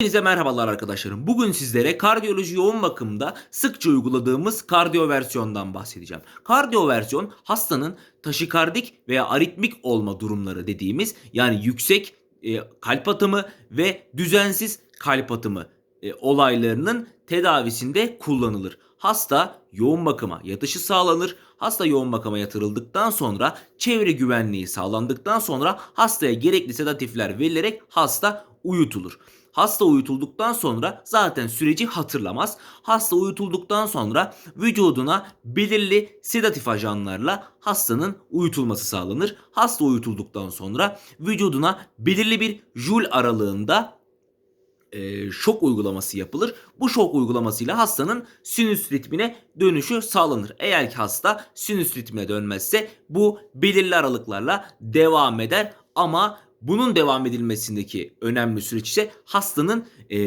Hepinize merhabalar arkadaşlarım. Bugün sizlere kardiyoloji yoğun bakımda sıkça uyguladığımız kardiyo versiyondan bahsedeceğim. Kardiyo versiyon hastanın taşikardik veya aritmik olma durumları dediğimiz yani yüksek e, kalp atımı ve düzensiz kalp atımı e, olaylarının tedavisinde kullanılır. Hasta yoğun bakıma yatışı sağlanır. Hasta yoğun bakıma yatırıldıktan sonra çevre güvenliği sağlandıktan sonra hastaya gerekli sedatifler verilerek hasta uyutulur. Hasta uyutulduktan sonra zaten süreci hatırlamaz. Hasta uyutulduktan sonra vücuduna belirli sedatif ajanlarla hastanın uyutulması sağlanır. Hasta uyutulduktan sonra vücuduna belirli bir jul aralığında e, şok uygulaması yapılır. Bu şok uygulamasıyla hastanın sinüs ritmine dönüşü sağlanır. Eğer ki hasta sinüs ritmine dönmezse bu belirli aralıklarla devam eder ama bunun devam edilmesindeki önemli süreç ise hastanın e,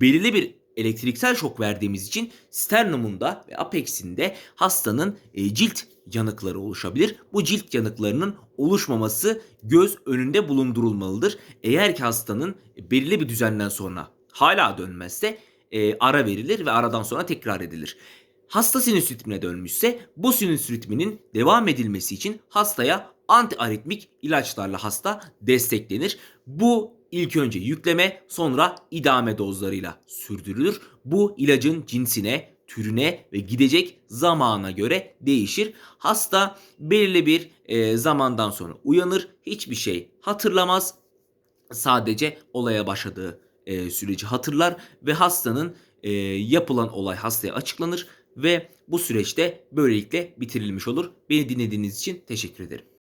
belirli bir elektriksel şok verdiğimiz için sternumunda ve apexinde hastanın e, cilt yanıkları oluşabilir. Bu cilt yanıklarının oluşmaması göz önünde bulundurulmalıdır. Eğer ki hastanın belirli bir düzenden sonra hala dönmezse e, ara verilir ve aradan sonra tekrar edilir. Hasta sinüs ritmine dönmüşse bu sinüs ritminin devam edilmesi için hastaya antiaritmik ilaçlarla hasta desteklenir. Bu ilk önce yükleme sonra idame dozlarıyla sürdürülür. Bu ilacın cinsine, türüne ve gidecek zamana göre değişir. Hasta belirli bir e, zamandan sonra uyanır, hiçbir şey hatırlamaz. Sadece olaya başladığı e, süreci hatırlar ve hastanın e, yapılan olay hastaya açıklanır ve bu süreçte böylelikle bitirilmiş olur. Beni dinlediğiniz için teşekkür ederim.